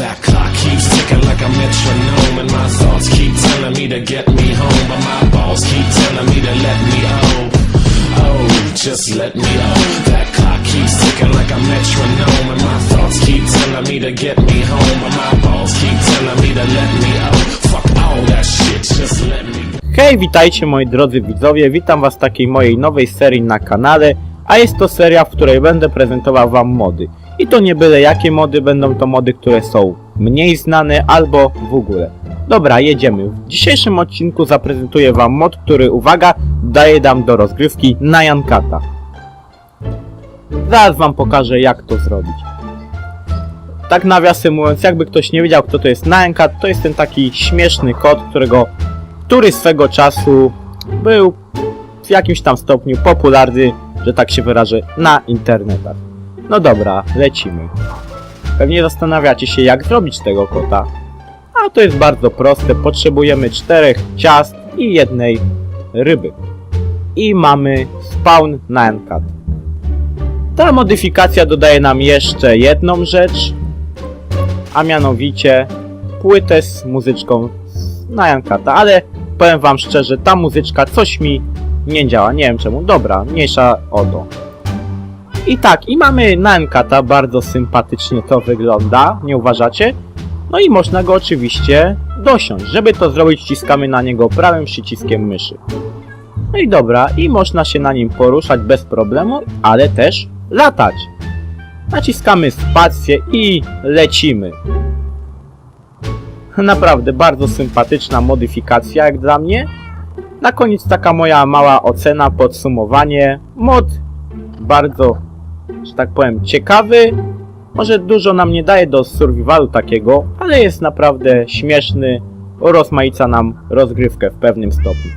That clock keeps ticking like a metronome, and my thoughts keep telling me to get me home, but my balls keep telling me to let me oh, oh, just let me oh. That clock keeps ticking like a metronome, and my thoughts keep telling me to get me home, but my balls keep telling me to let me oh. Fuck all that shit, just let me. Hej, witajcie moi drodzy widzowie, witam was w takiej mojej nowej serii na kanale, a jest to seria, w której będę prezentował wam mody. I to nie byle jakie mody, będą to mody, które są mniej znane albo w ogóle. Dobra, jedziemy. W dzisiejszym odcinku zaprezentuję wam mod, który, uwaga, daje nam do rozgrywki na Jankata. Zaraz wam pokażę jak to zrobić. Tak nawiasem mówiąc, jakby ktoś nie wiedział kto to jest Nyankat, to jest ten taki śmieszny kot, którego który swego czasu był w jakimś tam stopniu popularny, że tak się wyrażę, na internetach. No dobra, lecimy. Pewnie zastanawiacie się, jak zrobić tego kota. A to jest bardzo proste. Potrzebujemy czterech ciast i jednej ryby. I mamy spawn na Encat. Ta modyfikacja dodaje nam jeszcze jedną rzecz, a mianowicie płytę z muzyczką z Nyankata, ale powiem wam szczerze, ta muzyczka coś mi nie działa, nie wiem czemu. Dobra, mniejsza o to. I tak, i mamy Nyankata, bardzo sympatycznie to wygląda, nie uważacie? No i można go oczywiście dosiąść. Żeby to zrobić, wciskamy na niego prawym przyciskiem myszy. No i dobra, i można się na nim poruszać bez problemu, ale też latać. Naciskamy spację i lecimy. Naprawdę bardzo sympatyczna modyfikacja jak dla mnie. Na koniec taka moja mała ocena, podsumowanie. Mod bardzo, że tak powiem, ciekawy. Może dużo nam nie daje do survivalu takiego, ale jest naprawdę śmieszny. Rozmaica nam rozgrywkę w pewnym stopniu.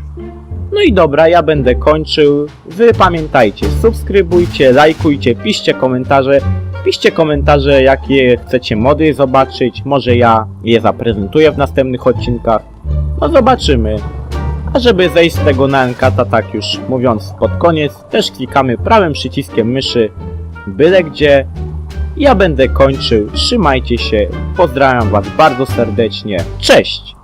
No i dobra, ja będę kończył. Wy pamiętajcie, subskrybujcie, lajkujcie, piszcie komentarze. Piszcie komentarze, jakie chcecie mody zobaczyć. Może ja je zaprezentuję w następnych odcinkach. No zobaczymy. A żeby zejść z tego na Enkata, tak już mówiąc pod koniec, też klikamy prawym przyciskiem myszy byle gdzie. Ja będę kończył. Trzymajcie się. Pozdrawiam Was bardzo serdecznie. Cześć!